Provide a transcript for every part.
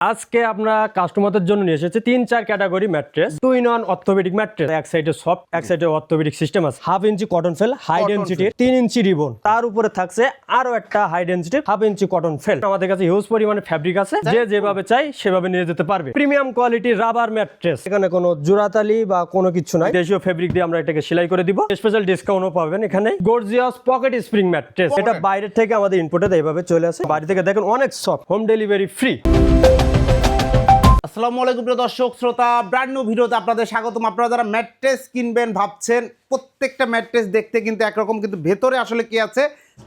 আজকে আমরা কাস্টমারদের জন্য নিয়ে এসেছি তিন চার category mattress two in one orthopaedic mattress এক সাইডে সফট এক সাইডে অর্থোপেডিক সিস্টেম আছে। Half inch cotton felt high density তিন ইঞ্চি রিবন তার উপরে থাকছে আরও একটা high density half inch cotton felt আমাদের কাছে হিউজ পরিমাণে ফ্যাব্রিক আছে। যে যেভাবে চাই সেভাবে নিয়ে যেতে পারবে। প্রিমিয়াম কোয়ালিটি রাবার ম্যাট্রেস এখানে কোনো জোড়াতালি বা কোনো কিছু নাই। দেশীয় ফেব্রিক দিয়ে আমরা এটাকে সেলাই করে দিব। স্পেশাল ডিসকাউন্টও পাবেন এখানে। গর্জিয়াস পকেট স্প্রিং ম্যাট্রেস এটা বাইরের থেকে আমাদের ইনপুটে এইভাবে চলে আসে। বাড়ি থেকে দেখেন অনেক সফট হোম ডেলিভারি ফ্রি আসসালামু আলাইকুম প্রিয় দর্শক, শ্রোতা ব্র্যান্ড নিউ ভিডিওতে আপনাদের স্বাগতম। আপনারা যারা ম্যাট্রেস কিনবেন ভাবছেন, প্রত্যেকটা ম্যাট্রেস দেখতে কিন্তু একরকম, কিন্তু ভেতরে আসলে কি আছে?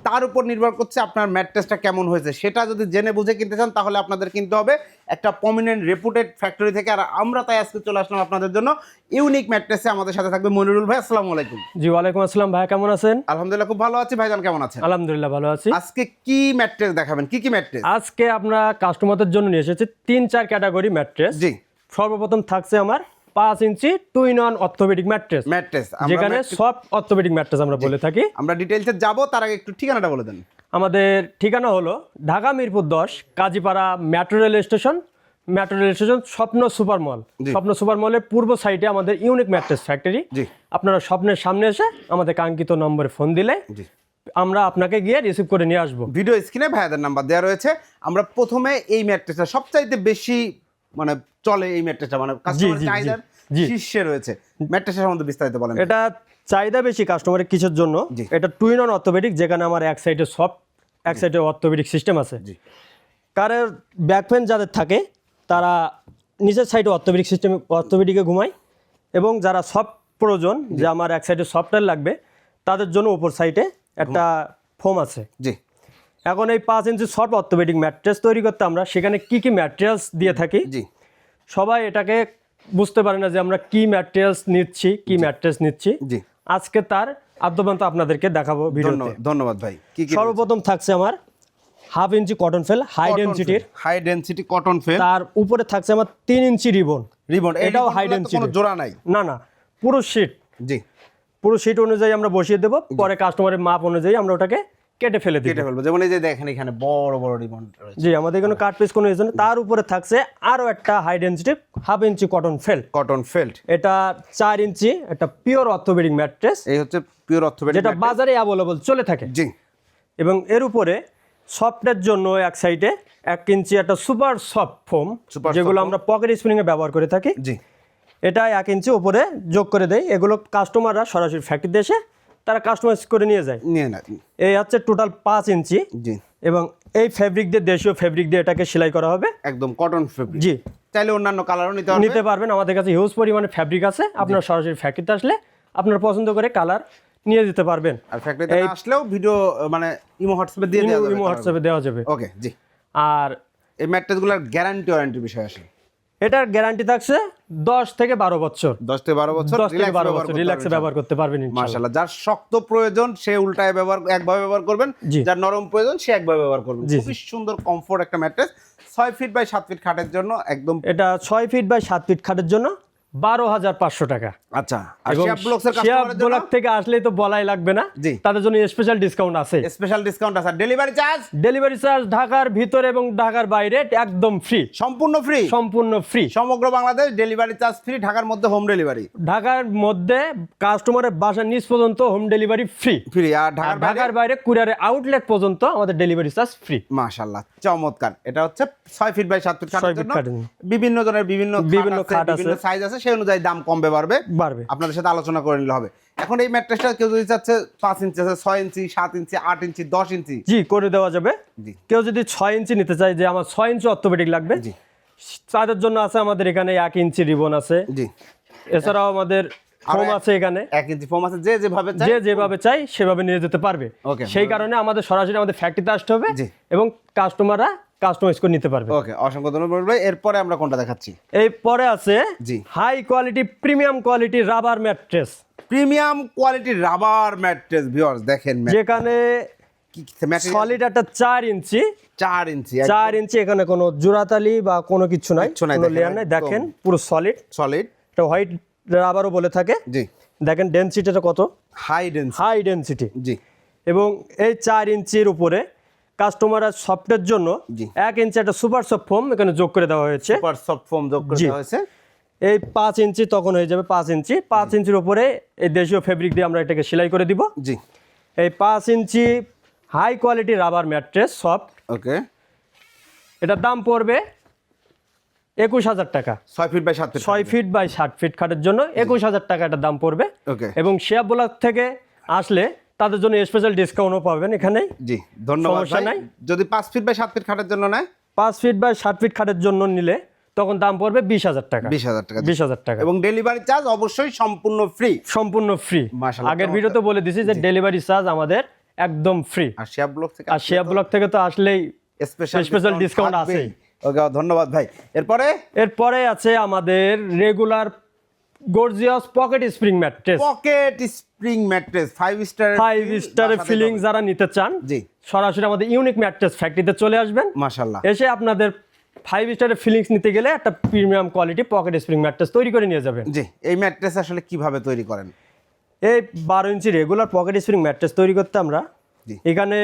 তার উপর নির্ভর করছে আপনার ম্যাট্রেসটা কেমন হয়েছে। সেটা যদি জেনে বুঝে কিনতে চান তাহলে আপনাদের কিনতে হবে একটা প্রমিনেন্ট রেপুটেড ফ্যাক্টরি থেকে। আর আমরা তাই আজকে চলে আসলাম আপনাদের জন্য ইউনিক ম্যাট্রেসে আমাদের সাথে থাকবে মনিরুল ভাই আসসালামু আলাইকুম। জি ওয়ালাইকুম আসসালাম ভাই কেমন আছেন? আলহামদুলিল্লাহ খুব ভালো আছি। ভাইজান কেমন আছেন? আলহামদুলিল্লাহ ভালো আছি। আজকে কি ম্যাট্রেস দেখাবেন? কি কি ম্যাট্রেস আজকে আমরা কাস্টমারদের জন্য নিয়ে এসেছি তিন চার ক্যাটাগরি ম্যাট্রেস জি। সর্বপ্রথম থাকছে আমার পাঁচ inch two in one orthopaedic mattress. Mattress যেখানে সব অর্থোপেডিক ম্যাট্রেস আমরা বলে থাকি। আমরা ডিটেলসে যাব তার আগে একটু ঠিকানাটা বলে দেন। আমাদের ঠিকানা হলো ঢাকা মিরপুর দশ Kazipara metro rail station. Metro rail station Shwapno super mall. Shwapno super মলের পূর্ব সাইডে আমাদের ইউনিক ম্যাট্রেস ফ্যাক্টরি। আপনারা স্বপ্নের সামনে এসে আমাদের কাঙ্ক্ষিত নম্বরে ফোন দিলে আমরা আপনাকে গিয়ে রিসিভ করে নিয়ে আসব। ভিডিও স্ক্রিনে ভাইয়াদের নাম্বার দেওয়া রয়েছে। আমরা প্রথমে এই ম্যাট্রেসটা সবচাইতে বেশি মানে চলে এই ম্যাট্রেসটা মানে কাস্টমার চাহিদার শীর্ষে রয়েছে। ম্যাট্রেসের সম্বন্ধে বিস্তারিত বলেন। এটা চাহিদা বেশি কাস্টমারের কিসের জন্য। এটা টুইন অন অর্থোপেডিক যেখানে আমার এক সাইডে সফট এক সাইডে অর্থোপেডিক সিস্টেম আছে। কারের ব্যাক পেন যাদের থাকে তারা নিচের সাইডে অর্থোপেডিক সিস্টেম অর্থোপেডিকে ঘুমায় এবং যারা সফট প্রয়োজন যে আমার এক সাইডে সফটওয়্যার লাগবে তাদের জন্য ওপর সাইডে একটা ফোম আছে। জি। এখন এই পাঁচ ইঞ্চি সফট অর্থোপেডিক ম্যাট্রেস তৈরি করতে আমরা সেখানে কি কি ম্যাটেরিয়ালস দিয়ে থাকি? জি। সবাই এটাকে বুঝতে পারে না যে আমরা কি ম্যাটেরিয়ালস নিচ্ছি কি ম্যাট্রেস নিচ্ছি। জি। আজকে তার আদ্যপান্ত আপনাদেরকে দেখাবো ভিডিওতে। ধন্যবাদ ধন্যবাদ ভাই। কি কি সর্বপ্রথম থাকছে আমার half inch cotton felt high ডেন্সিটির high density cotton felt তার উপরে থাকছে আমার তিন ইঞ্চি রিবন রিবন এটাও high density। কোনো জোড়া নাই? না না। পুরো শিট জি। পুরো শিট অনুযায়ী আমরা বসিয়ে দেবো। পরে কাস্টমারের মাপ অনুযায়ী আমরা ওটাকে কেটে ফেলে দিই কেটে ফেলব। যেমন এই যে দেখেন এখানে বড় বড় রিবন রয়েছে। জি আমাদের কোনো কাট পিস কোনো নেই। তার উপরে থাকছে আরও একটা high density half inch cotton felt cotton felt এটা চার ইঞ্চি একটা পিওর অর্থোপেডিক ম্যাট্রেস এই হচ্ছে পিওর অর্থোপেডিক যেটা বাজারে অ্যাভেলেবল চলে থাকে। জি। এবং এর উপরে সফটের জন্য এক সাইডে এক ইঞ্চি একটা সুপার সফট ফোম যেগুলো আমরা পকেট স্প্রিং এ ব্যবহার করে থাকি। জি। এটা এক ইঞ্চি উপরে যোগ করে দেয় এগুলো কাস্টমাররা সরাসরি ফ্যাক্টরিতে এসে তারা কাস্টমাইজ করে নিয়ে যায়। নিয়ে না এই হচ্ছে টোটাল পাঁচ ইঞ্চি। জি। এবং এই ফেব্রিক দিয়ে দেশীয় ফেব্রিক দিয়ে এটাকে সেলাই করা হবে। একদম কটন ফেব্রিক জি। চাইলে অন্যান্য কালারও নিতে নিতে পারবেন। আমাদের কাছে হিউজ পরিমাণে ফ্যাব্রিক আছে। আপনার সরাসরি ফ্যাক্টরিতে আসলে আপনার পছন্দ করে কালার নিয়ে দিতে পারবেন। আর ফ্যাক্টরিতে আসলেও ভিডিও মানে ইমো হোয়াটসঅ্যাপে দিয়ে দেওয়া যাবে হোয়াটসঅ্যাপে দেওয়া যাবে। ওকে জি। আর এই ম্যাট্রেসগুলোর গ্যারান্টি ওয়ারেন্টি বিষয় আসে। এটার গ্যারান্টি থাকছে দশ থেকে বারো বছর। দশ থেকে বারো বছর দশ থেকে বারো বছর রিল্যাক্সে ব্যবহার করতে পারবেন ইনশাআল্লাহ। যার শক্ত প্রয়োজন সে উল্টায় ব্যবহার একভাবে ব্যবহার করবেন। যার নরম প্রয়োজন সে একভাবে ব্যবহার করবেন। খুবই সুন্দর কমফোর্ট একটা ম্যাট্রেস ছয় ফিট বাই সাত ফিট খাটের জন্য একদম এটা ছয় ফিট বাই সাত ফিট খাটের জন্য বারো হাজার পাঁচশো টাকা। আচ্ছা ব্লক থেকে আসলেই তো বলাই লাগবে না। তাদের জন্য স্পেশাল ডিসকাউন্ট আছে। স্পেশাল ডিসকাউন্ট আছে। ডেলিভারি চার্জ ডেলিভারি চার্জ ঢাকার ভিতরে এবং ঢাকার বাইরে একদম ফ্রি সম্পূর্ণ ফ্রি সম্পূর্ণ ফ্রি সমগ্র বাংলাদেশ ডেলিভারি চার্জ ফ্রি ঢাকার মধ্যে হোম ডেলিভারি ঢাকার মধ্যে কাস্টমারের বাসার নিচ পর্যন্ত হোম ডেলিভারি ফ্রি ফ্রি আর ঢাকার বাইরে? কুরিয়ারের আউটলেট পর্যন্ত আমাদের ডেলিভারি চার্জ ফ্রি মাশাল্লাহ চমৎকার। এটা হচ্ছে ছয় ফিট বাই সাত ফিট। বিভিন্ন জনের বিভিন্ন বিভিন্ন খাট আছে। বিভিন্ন সাইজ আছে সেই অনুযায়ী দাম কমবে বাড়বে। বাড়বে। আপনাদের সাথে আলোচনা করে নিলে হবে। এখন এই ম্যাট্রেসটা কেউ যদি চাচ্ছে পাঁচ ইঞ্চি আছে ছয় ইঞ্চি সাত ইঞ্চি আট ইঞ্চি দশ ইঞ্চি। জি করে দেওয়া যাবে। জি। কেউ যদি ছয় ইঞ্চি নিতে চায় যে আমার ছয় ইঞ্চি অর্থোপেডিক লাগবে জি। তাদের জন্য আছে আমাদের এখানে এক ইঞ্চি রিবন আছে। জি। এছাড়াও আমাদের ফোম আছে এখানে। এক ইঞ্চি ফোম আছে যে যেভাবে যে যেভাবে চাই সেভাবে নিয়ে যেতে পারবে. সেই কারণে আমাদের সরাসরি আমাদের ফ্যাক্টরিতে আসতে হবে জি। এবং কাস্টমাররা কাস্টমাইজ করে নিতে পারবে। ওকে অসংখ্য ধন্যবাদ ভাই। এরপরে আমরা কোনটা দেখাচ্ছি? এই পরে আছে জি। High quality premium quality rubber mattress premium কোয়ালিটির রাবার ম্যাট্রেস ভিউয়ার্স দেখেন যেখানে সলিড একটা চার ইঞ্চি। চার ইঞ্চি চার ইঞ্চি এখানে কোনো জোড়াতালি বা কোনো কিছু নাই। কোনো দেখেন, লেয়ার নাই। দেখেন পুরো সলিড সলিড এটা হোয়াইট রাবারও বলে থাকে। জি। দেখেন ডেন্সিটিটা কত? হাই ডেন্সি হাই ডেন্সিটি জি। এবং এই চার ইঞ্চির উপরে কাস্টমার সফটের জন্য। এক ইঞ্চি একটা সুপার সফট ফোম এখানে যোগ করে দেওয়া হয়েছে। সুপার সফট ফোম যোগ করে দেওয়া হয়েছে। এই পাঁচ ইঞ্চি তখন হয়ে যাবে পাঁচ ইঞ্চি পাঁচ ইঞ্চির উপরে এই দেশীয় ফেব্রিক দিয়ে আমরা এটাকে সেলাই করে দিব। জি। এই পাঁচ inch high quality rubber mattress soft okay এটার দাম পড়বে একুশ হাজার টাকা। ছয় ফিট বাই সাত ছয় ফিট বাই ষাট ফিট খাটের জন্য একুশ হাজার টাকা এটার দাম পড়বে। ওকে এবং শেয়ার ব্লক থেকে আসলে তাদের জন্য স্পেশাল ডিসকাউন্টও পাবেন এখানে। জি ধন্যবাদ সমস্যা নাই। যদি পাঁচ ফিট বাই সাত ফিট খাটের জন্য নেয়? পাঁচ ফিট বাই সাত ফিট খাটের জন্য নিলে তখন দাম পড়বে বিশ হাজার টাকা। বিশ হাজার টাকা বিশ হাজার টাকা। এবং ডেলিভারি চার্জ অবশ্যই সম্পূর্ণ ফ্রি সম্পূর্ণ ফ্রি আগের। ভিডিওতে বলে দিছি যে ডেলিভারি চার্জ আমাদের একদম ফ্রি আর শেয়ার ব্লক থেকে আর শেয়ার ব্লক থেকে তো আসলেই স্পেশাল discount আছেই। ওকে ধন্যবাদ ভাই। এরপরে? এরপরে আছে আমাদের regular gorgeous pocket spring mattress pocket spring mattress five star five স্টারের ফিলিং যারা নিতে চান জি। সরাসরি আমাদের ইউনিক ম্যাট্রেস ফ্যাক্টরিতে চলে আসবেন। মাশাল্লাহ এসে আপনাদের ফাইভ স্টারের ফিলিংস নিতে গেলে একটা premium quality pocket spring mattress তৈরি করে নিয়ে যাবেন। জি এই ম্যাট্রেস আসলে কীভাবে তৈরি করেন? এই বারো inch regular pocket spring mattress তৈরি করতে আমরা এখানে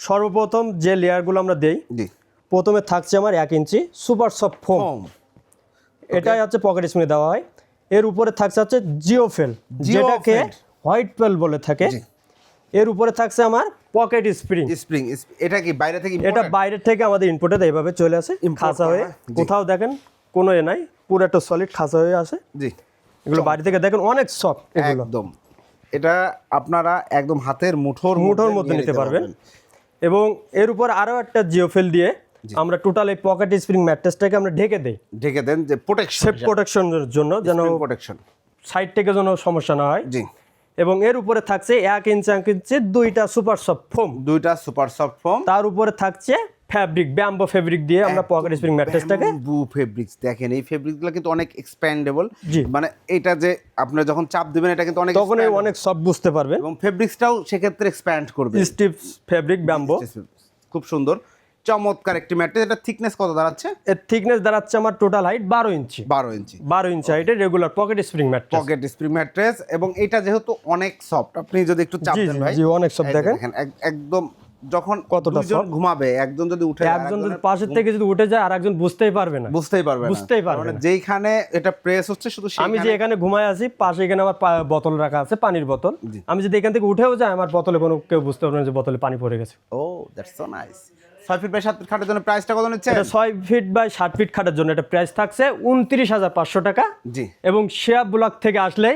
সর্বপ্রথম যে লেয়ারগুলো আমরা দেই জি। প্রথমে থাকছে আমার এক ইঞ্চি সুপার সফট ফোম এটাই হচ্ছে পকেট স্প্রিং দেওয়া হয়। এর উপরে থাকছে হচ্ছে জিওফেল যেটাকে। হোয়াইট পেল বলে থাকে। এর উপরে থাকছে আমার পকেট স্প্রিং স্প্রিং এটা কি বাইরে থেকে এটা? বাইরের থেকে আমাদের ইনপুটে এইভাবে চলে আসে খাঁচা হয়ে। কোথাও দেখেন কোনো এ নাই পুরো একটা সলিড খাঁচা হয়ে আসে। জি। এগুলো বাড়ি থেকে দেখেন অনেক সফট এগুলো। একদম। এটা আপনারা একদম হাতের মুঠোর মুঠোর মধ্যে নিতে পারবেন। এবং এর উপর আরও একটা জিওফেল দিয়ে আমরা টোটাল এই পকেট স্প্রিং ম্যাট্রেসটাকে আমরা ঢেকে দেই। ঢেকে দেন যে প্রোটেকশন সেফ প্রোটেকশনের জন্য যেন প্রোটেকশন সাইড থেকে যেন সমস্যা না হয়। জি। এবং এর উপরে থাকছে এক ইঞ্চি এক ইঞ্চি দুইটা সুপার সফট ফোম দুইটা সুপার সফট ফোম তার উপরে থাকছে ফ্যাব্রিক ব্যাম্বো ফেব্রিক দিয়ে আমরা পকেট স্প্রিং ম্যাট্রেসটাকে ব্যাম্বু ফেব্রিক্স দেখেন এই ফেব্রিকগুলো কিন্তু অনেক এক্সপ্যান্ডেবল। মানে এটা যে আপনি যখন চাপ দিবেন এটা কিন্তু অনেক তখন অনেক সফট বুঝতে পারবেন। এবং ফেব্রিক্সটাও সেক্ষেত্রে এক্সপ্যান্ড করবে। স্টিপ ফেব্রিক ব্যাম্বো খুব সুন্দর। চমৎকার একটি ম্যাট্রেস এটা থিকনেস কত দাঁড়াচ্ছে? এর থিকনেস দাঁড়াচ্ছে আমার টোটাল হাইট বারো ইঞ্চি। বারো ইঞ্চি। বারো ইঞ্চি হাইটের regular pocket spring mattress pocket spring mattress এবং এটা যেহেতু অনেক সফট আপনি যদি একটু চাপ দেন ভাই। জি, অনেক এই দেখেন। একদম যখন কতটা? ঘুমাবে একজন যদি উঠে যায়, একজন যদি পাশের থেকে যদি উঠে যায় আর একজন বুঝতেই পারবে না। বুঝতেই পারবে না। বুঝতেই পারবে মানে। যেইখানে এটা প্রেস হচ্ছে শুধু আমি যে এখানে ঘুমায় আছি পাশে এখানে আমার বোতল রাখা আছে পানির বোতল। আমি যদি এখান থেকে উঠেও যাই আমার বোতলে কোনো কেউ বুঝতে পারবে না যে বোতলে পানি পড়ে গেছে। ও দ্যাটস সো নাইস ছয় ফিট বাই সাত ফিট খাটের জন্য প্রাইসটা কত নিচ্ছে ছয় ফিট বাই ষাট ফিট খাটের জন্য এটা প্রাইস থাকছে উনত্রিশ হাজার পাঁচশো টাকা। জি। এবং শেয়ার ব্লক থেকে আসলে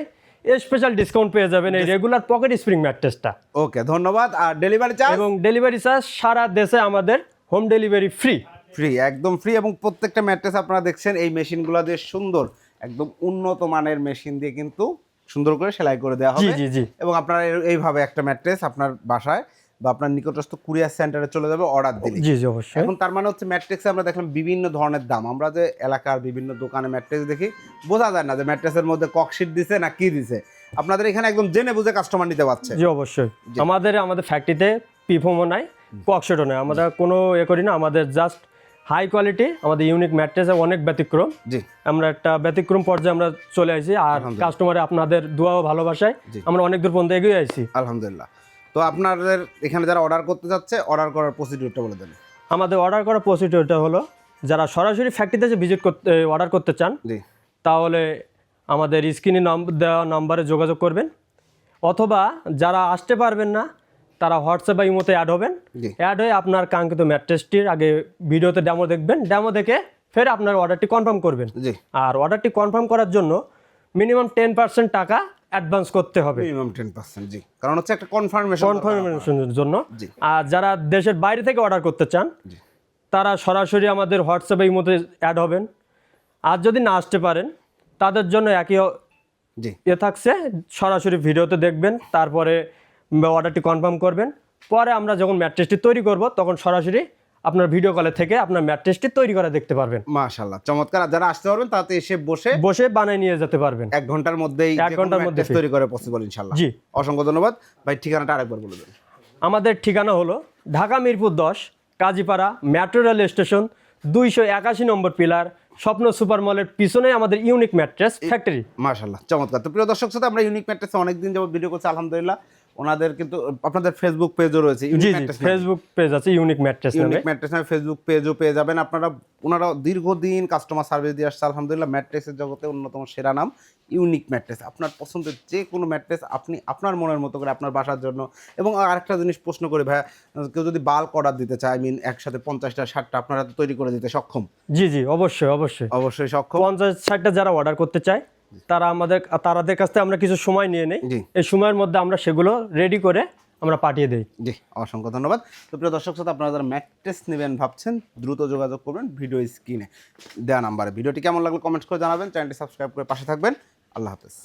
স্পেশাল ডিসকাউন্ট পেয়ে যাবেন এই রেগুলার পকেট স্প্রিং ম্যাট্রেসটা ওকে ধন্যবাদ। আর ডেলিভারি চার্জ এবং ডেলিভারি চার্জ সারা দেশে আমাদের হোম ডেলিভারি ফ্রি ফ্রি একদম ফ্রি এবং প্রত্যেকটা ম্যাট্রেস আপনারা দেখছেন এই মেশিনগুলো দিয়ে সুন্দর একদম উন্নত মানের মেশিন দিয়ে কিন্তু সুন্দর করে সেলাই করে দেওয়া হবে। জি জি। এবং আপনারা এইভাবে একটা ম্যাট্রেস আপনার বাসায় বা আপনার নিকটস্থ কুরিয়ার সেন্টারে চলে যাবে অর্ডার দিলে। জি জি অবশ্যই। এখন তার মানে হচ্ছে ম্যাট্রিক্সে আমরা দেখলাম বিভিন্ন ধরনের দাম। আমরা যে এলাকার বিভিন্ন দোকানে ম্যাট্রেস দেখি বোঝা যায় না যে ম্যাট্রেসের মধ্যে ককশিট দিছে না কি দিছে। আপনাদের এখানে একদম জেনে বুঝে কাস্টমার নিতে পারছে। জি অবশ্যই। আমাদের আমাদের ফ্যাক্টরিতে পিফোমও নাই ককশটও নাই। আমরা কোনো এ করি না আমাদের জাস্ট হাই কোয়ালিটি আমাদের ইউনিক ম্যাট্রেসে অনেক ব্যতিক্রম। জি। আমরা একটা ব্যতিক্রম পর্যায়ে আমরা চলে আসি আর কাস্টমারে আপনাদের দোয়া ও ভালোবাসায় আমরা অনেক দূর পর্যন্ত এগিয়ে আসি আলহামদুলিল্লাহ। তো আপনাদের এখানে যারা অর্ডার করতে যাচ্ছে অর্ডার করার প্রসিডিউরটা বলে দেন। আমাদের অর্ডার করার প্রসিডিউরটা হলো যারা সরাসরি ফ্যাক্টরিতে যে ভিজিট করতে অর্ডার করতে চান জি। তাহলে আমাদের স্ক্রিনে দেওয়া নম্বরে যোগাযোগ করবেন। অথবা যারা আসতে পারবেন না তারা হোয়াটসঅ্যাপ বা ইমোতে অ্যাড হবেন। অ্যাড হয়ে আপনার কাঙ্ক্ষিত ম্যাট্রেসটির আগে ভিডিওতে ডেমো দেখবেন। ডেমো দেখে ফের আপনার অর্ডারটি কনফার্ম করবেন। জি। আর অর্ডারটি কনফার্ম করার জন্য মিনিমাম টেন পার্সেন্ট টাকা অ্যাডভান্স করতে হবে। মিনিমাম টেন পার্সেন্ট জি। কারণ হচ্ছে একটা কনফার্মেশন কনফার্মেশনের জন্য। আর যারা দেশের বাইরে থেকে অর্ডার করতে চান তারা সরাসরি আমাদের হোয়াটসঅ্যাপে মধ্যে অ্যাড হবেন। আর যদি না আসতে পারেন তাদের জন্য একই জি। এ থাকছে সরাসরি ভিডিওতে দেখবেন তারপরে অর্ডারটি কনফার্ম করবেন। পরে আমরা যখন ম্যাট্রেসটি তৈরি করব তখন সরাসরি আপনার ভিডিও কলে থেকে আপনার ম্যাট্রেসটি তৈরি করা দেখতে পারবেন। মাশাল্লাহ চমৎকার। আর যারা আসতে পারবেন তাতে এসে বসে বসে বানিয়ে নিয়ে যেতে পারবেন। এক ঘণ্টার মধ্যেই এক ঘণ্টার মধ্যে তৈরি করে পসিবল ইনশাল্লাহ জি। অসংখ্য ধন্যবাদ। ভাই ঠিকানাটা আরেকবার বলে দেন। আমাদের ঠিকানা হলো ঢাকা মিরপুর দশ কাজীপাড়া মেট্রো রেল স্টেশন দুইশো একাশি নম্বর পিলার স্বপ্ন সুপার মলের পিছনে আমাদের ইউনিক ম্যাট্রেস ফ্যাক্টরি মাশাল্লাহ চমৎকার। তো প্রিয় দর্শক সাথে আমরা ইউনিক ম্যাট্রেসে অনেকদিন যাবত ভিডিও করছি আলহামদুলিল্লাহ। ওনাদের কিন্তু আপনাদের ফেসবুক পেজও রয়েছে জি জি ফেসবুক পেজ আছে ইউনিক ম্যাট্রেস নামে। ইউনিক ম্যাট্রেস নামে ফেসবুক পেজও পেয়ে যাবেন। আপনারা ওনারা দীর্ঘদিন কাস্টমার সার্ভিস দিয়ে আসছে আলহামদুলিল্লাহ ম্যাট্রেসের জগতে অন্যতম সেরা নাম ইউনিক ম্যাট্রেস আপনার পছন্দের যে কোনো ম্যাট্রেস আপনি আপনার মনের মতো করে আপনার বাসার জন্য। এবং আরেকটা জিনিস প্রশ্ন করি ভাইয়া কেউ যদি বাল্ক অর্ডার দিতে চায় আই মিন একসাথে পঞ্চাশটা ষাটটা আপনারা তো তৈরি করে দিতে সক্ষম। জি জি অবশ্যই অবশ্যই। অবশ্যই সক্ষম। পঞ্চাশ ষাটটা যারা অর্ডার করতে চায় তারা আমাদের তারাদের কাছ থেকে আমরা কিছু সময় নিয়ে নেই। এই সময়ের মধ্যে আমরা সেগুলো রেডি করে আমরা পাঠিয়ে দিই। জি অসংখ্য ধন্যবাদ। তো প্রিয় দর্শক সাথে আপনারা যারা ম্যাট্রেস নেবেন ভাবছেন দ্রুত যোগাযোগ করবেন ভিডিও স্ক্রিনে। দেওয়া নাম্বারে। ভিডিওটি কেমন লাগল কমেন্টস করে জানাবেন চ্যানেলটি সাবস্ক্রাইব করে পাশে থাকবেন। আল্লাহ হাফেজ।